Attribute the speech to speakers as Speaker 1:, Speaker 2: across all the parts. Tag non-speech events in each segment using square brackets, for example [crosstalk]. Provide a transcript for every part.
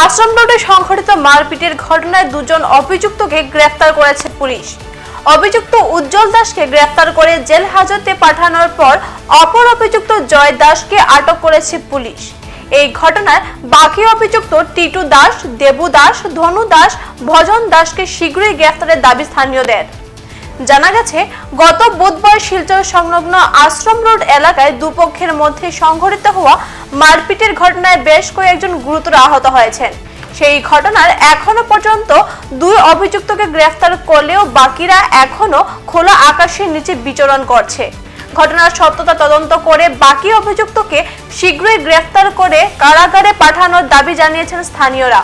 Speaker 1: আশ্রম রোডে সংঘটিত মারপিটের ঘটনায় দুজন অভিযুক্তকে গ্রেফতার করেছে পুলিশ। অভিযুক্ত উজ্জ্বল দাসকে গ্রেফতার করে জেল হাজতে পাঠানোর পর অপর অভিযুক্ত জয় দাসকে আটক করেছে পুলিশ। এই ঘটনায় বাকি অভিযুক্ত টিটু দাস, দেবু দাস, ধনু দাস, ভজন দাসকে শীঘ্রই গ্রেফতারের দাবি স্থানীয়দের। জানা গেছে, গত বুধবার শিলচর সংলগ্ন আশ্রম রোড এলাকায় দুপক্ষের মধ্যে সংঘটিত হওয়া মারপিটের ঘটনায় বেশ কয়েকজন গুরুতর আহত হয়েছেন। সেই ঘটনার এখনও পর্যন্ত দুই অভিযুক্তকে গ্রেফতার করলেও বাকিরা এখনও খোলা আকাশের নিচে বিচরণ করছে। ঘটনার সত্যতা তদন্ত করে বাকি অভিযুক্তকে শীঘ্রই গ্রেফতার করে কারাগারে পাঠানোর দাবি জানিয়েছেন স্থানীয়রা।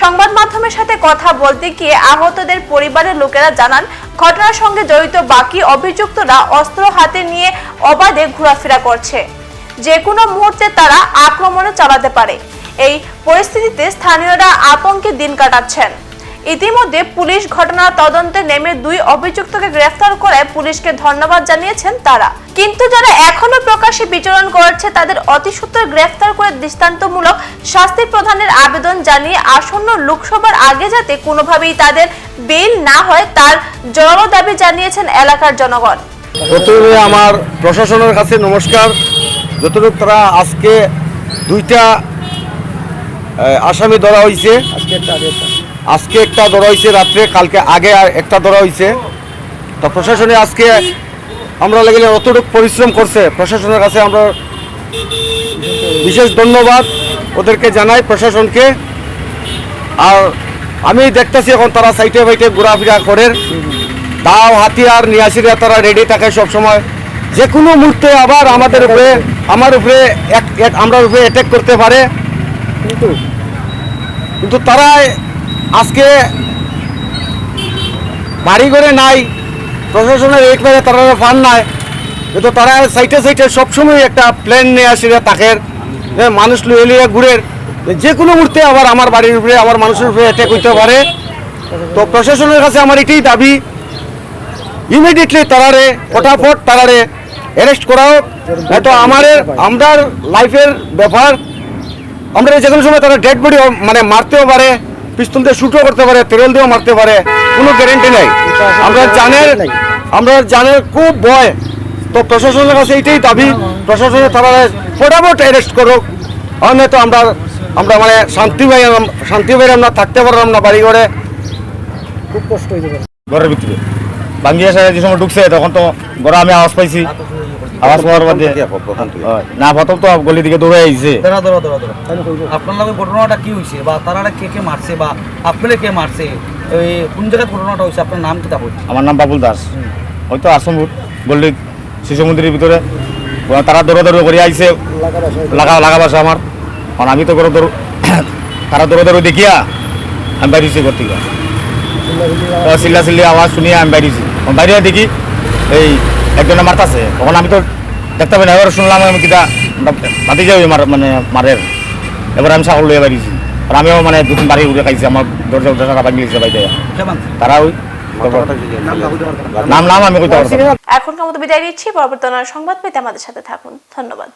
Speaker 1: সংবাদ মাধ্যমের সাথে কথা বলতে গিয়ে আহতদের পরিবারের লোকেরা জানান ঘটনার সঙ্গে জড়িত বাকি অভিযুক্তরা অস্ত্র হাতে নিয়ে অবাধে ঘোরাফেরা করছে। যে কোনো মুহূর্তে তারা আক্রমণে চালাতে পারে। এই পরিস্থিতিতে স্থানীয়রা আতঙ্কে দিন কাটাচ্ছেন। ইতিমধ্যে পুলিশ ঘটনার তদন্তে নেমে দুই অভিযুক্তকে গ্রেফতার করে পুলিশকে ধন্যবাদ জানিয়েছেন তারা। কিন্তু যারা এখনও প্রকাশ্যে বিচরণ করছে তাদের অতি সত্বর গ্রেফতার করে দৃষ্টান্তমূলক শাস্তি প্রদানের আবেদন জানিয়ে আসন্ন লোকসভার আগে যাতে কোনোভাবেই তাদের বেল না হয় তার জোরালো দাবি জানিয়েছেন এলাকার জনগণ।
Speaker 2: প্রথমে আমার প্রশাসনের কাছে নমস্কার। যতটুকু তারা আজকে দুইটা আসামি ধরা হয়েছে। আজকে একটা ধরা হয়েছে রাত্রে, কালকে আগে আর একটা ধরা হয়েছে তো প্রশাসনে আজকে আমরা লাগলে অতটুকু পরিশ্রম করছে। প্রশাসনের কাছে আমরা বিশেষ ধন্যবাদ। ওদেরকে জানাই প্রশাসনকে। আর আমি দেখতেছি এখন তারা সাইটে ফাইটে ঘোরাফেরা করে। দাও, হাতিয়ার, নিয়ে আসিরা তারা রেডি থাকে সব সময় যে কোনো মুহূর্তে আবার আমাদের উপরে, আমার উপরে আমরা উপরে অ্যাটাক করতে পারে। কিন্তু কিন্তু তারা আজকে বাড়ি ঘরে নাই, প্রশাসনের একবারে তারা ফান নাই। কিন্তু তারা সাইটে সাইটে সবসময় একটা প্ল্যান নিয়ে আসিরা তাকের, যে মানুষ লুয়ে লুয়ে ঘুরের। যে কোনো মুহূর্তে আবার আমার বাড়ির উপরে, আমার মানুষের উপরে অ্যাটাক হইতে পারে। তো প্রশাসনের কাছে আমার এটাই দাবি। ইমিডিয়েটলি তারারে, ফটাফট তারারে অ্যারেস্ট করা হোক আমাদের আমরা লাইফের ব্যাপার, আমরা যে কোনো সময় তারা ডেড বডি মানে মারতেও পারে। পিস্তল দিয়ে শুটও করতে পারে তেরল দিয়েও মারতে পারে কোনো গ্যারেন্টি নেই। আমরা জানের আমরা জানের খুব ভয়। তো প্রশাসনের কাছে এইটাই দাবি প্রশাসনের তারা ফটাফট অ্যারেস্ট করুক। আর নয়তো আমরা আমরা মানে শান্তি ভাই শান্তি ভাই আমরা থাকতে পারলাম না বাড়ি ঘরে
Speaker 3: খুব কষ্ট হয়ে যাবে
Speaker 4: ঘরের ভিতরে। ভাঙ্গি এসে যে সময় ঢুকছে তখন তো ঘরে আমি আওয়াজ পাইছি। আওয়াজ পাওয়ার বাদে না প্রথম তো গলি দিকে দৌড়ে আইছে।
Speaker 5: দাঁড়া দাঁড়া দাঁড়া দাঁড়া। আপনার লগে ঘটনাটা কি হয়েছে বা তারা কে কে মারছে? বা আপনারে কে মারছে? এই কোন জায়গায় ঘটনাটা হয়েছে আপনার নাম কি তা
Speaker 4: আমার নাম বাবুল দাস। হয়তো আসমপুর গল্লি শিশু মন্দিরের ভিতরে। তারা দৌড়া দৌড় করে আইছে। লাগা লাগা বাসা আমার। কারণ আমি তো করে দৌড় [coughs] তারা দৌড়া দৌড় দেখিয়া আমি বাইরেছি ঘর থেকে। চিল্লা চিল্লি আওয়াজ শুনিয়ে আমি বাইরেছি। বাইরে দেখি এই একজনে মারতাছে তখন আমি তো দেখতে পাই না এবার শুনলাম আমি কিটা বাতি যাই মার মানে মারের। এবার আমি ছাগল লইয়া বাড়িছি আর আমিও মানে দুদিন বাড়ি উঠে খাইছি আমার দরজা উঠে সারা
Speaker 5: বাড়ি বাড়িতে
Speaker 4: তারা ওই নাম নাম আমি কইতে পারছি না।
Speaker 1: এখনকার মতো বিদায় নিচ্ছি পরবর্তী সংবাদ পেতে আমাদের সাথে থাকুন। ধন্যবাদ।